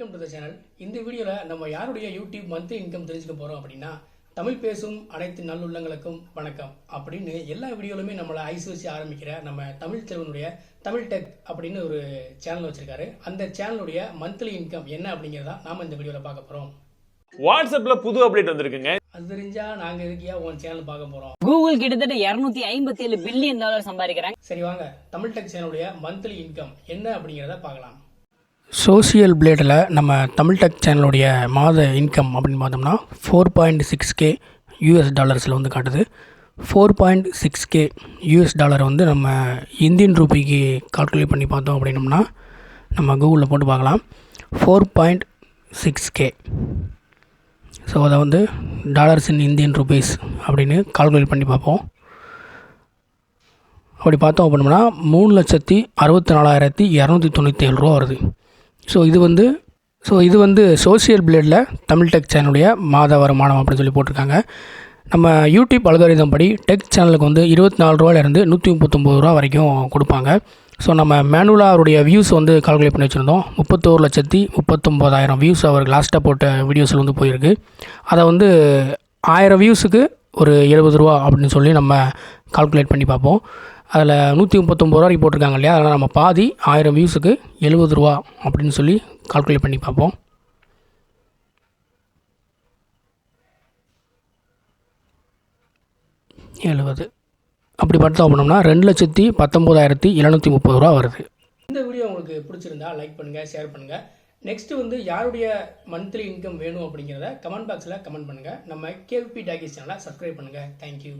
நம்ம யாருடைய YouTube monthly income தெரிஞ்சுக்க போகிறோம் அப்படின்னா தமிழ் பேசும் அனைத்து நல்லுள்ளங்களுக்கும் வணக்கம். அப்படின்னு எல்லா வீடியோலுமே நம்மளை ஐஸ் வச்சு ஆரம்பிக்கிற நம்ம தமிழ் செல்வனுடைய தமிழ் டெக் அப்படின்னு ஒரு சேனல் வச்சிருக்காரு. அந்த சேனலுடைய மந்த்லி இன்கம் என்ன அப்படிங்கிறதா நாம இந்த வீடியோவில் பார்க்க போகிறோம் வாட்ஸ்அப்ல புது அப்டேட் வந்திருக்குங்க. அது தெரிஞ்சா நாங்கள் இருக்கியா உன் சேனல் பார்க்க போகிறோம் கூகுள் கிட்டத்தட்ட 257 ஐம்பத்தி ஏழு பில்லியன் டாலர் சம்பாதிக்கிறாங்க. சரி வாங்க தமிழ் டெக் சேனலுடைய மந்த்லி இன்கம் என்ன அப்படிங்கிறத பார்க்கலாம். சோசியல் பிளேடில் நம்ம தமிழ் டெக் சேனலுடைய மாத இன்கம் அப்படின்னு பார்த்தோம்னா four point six K US டாலர்ஸில் வந்து காட்டுது. Four point six K US dollar வந்து நம்ம இந்தியன் ரூபிக்கு கால்குலேட் பண்ணி பார்த்தோம் அப்படின்னம்னா நம்ம கூகுளில் போட்டு பார்க்கலாம். Four point six K so அதை வந்து டாலர்ஸ் இன் இந்தியன் ருபீஸ் அப்படின்னு கால்குலேட் பண்ணி பார்ப்போம். அப்படி பார்த்தோம் அப்படின்னா மூணு லட்சத்தி அறுபத்தி நாலாயிரத்தி இரநூத்தி தொண்ணூற்றி ஏழு ரூபா வருது. ஸோ இது வந்து ஸோ இது வந்து சோஷியல் பிளேடில் தமிழ் டெக் சேனலுடைய மாத வருமானம் அப்படின்னு சொல்லி போட்டிருக்காங்க. நம்ம யூடியூப் அல்காரிதம் படி டெக் சேனலுக்கு வந்து இருபத்தி நாலு ரூபாயிலேருந்து நூற்றி முப்பத்தொம்பது ரூபா வரைக்கும் கொடுப்பாங்க. ஸோ நம்ம மேனுவலாக அவருடைய வியூஸ் வந்து கால்குலேட் பண்ணி வச்சுருந்தோம். முப்பத்தோரு லட்சத்தி முப்பத்தொம்போதாயிரம் வியூஸ் அவர் லாஸ்ட்டாக போட்ட வீடியோஸில் வந்து போயிருக்கு. அதை வந்து ஆயிரம் வியூஸுக்கு ஒரு எழுபது ரூபா அப்படின்னு சொல்லி நம்ம கால்குலேட் பண்ணி பார்ப்போம். அதில் நூற்றி முப்பத்தொம்பது ரூபாய்க்கு போட்டிருக்காங்க இல்லையா? அதனால் நம்ம பாதி ஆயிரம் வியூஸுக்கு எழுபது ரூபா அப்படின்னு சொல்லி கால்குலேட் பண்ணி பார்ப்போம். எழுபது. அப்படி பார்த்தோம் அப்படின்னோம்னா ரெண்டு லட்சத்தி பத்தொம்போதாயிரத்தி எழுநூற்றி முப்பது ரூபா வருது. இந்த வீடியோ உங்களுக்கு பிடிச்சிருந்தா லைக் பண்ணுங்கள் ஷேர் பண்ணுங்கள் நெக்ஸ்ட்டு வந்து யாருடைய மந்த்லி இன்கம் வேணும் அப்படிங்கிறத கமெண்ட் பாக்ஸில் கமெண்ட் பண்ணுங்கள் நம்ம கேவிபி டாக்கிஸ் சேனலை சப்ஸ்கிரைப் பண்ணுங்கள் தேங்க்யூ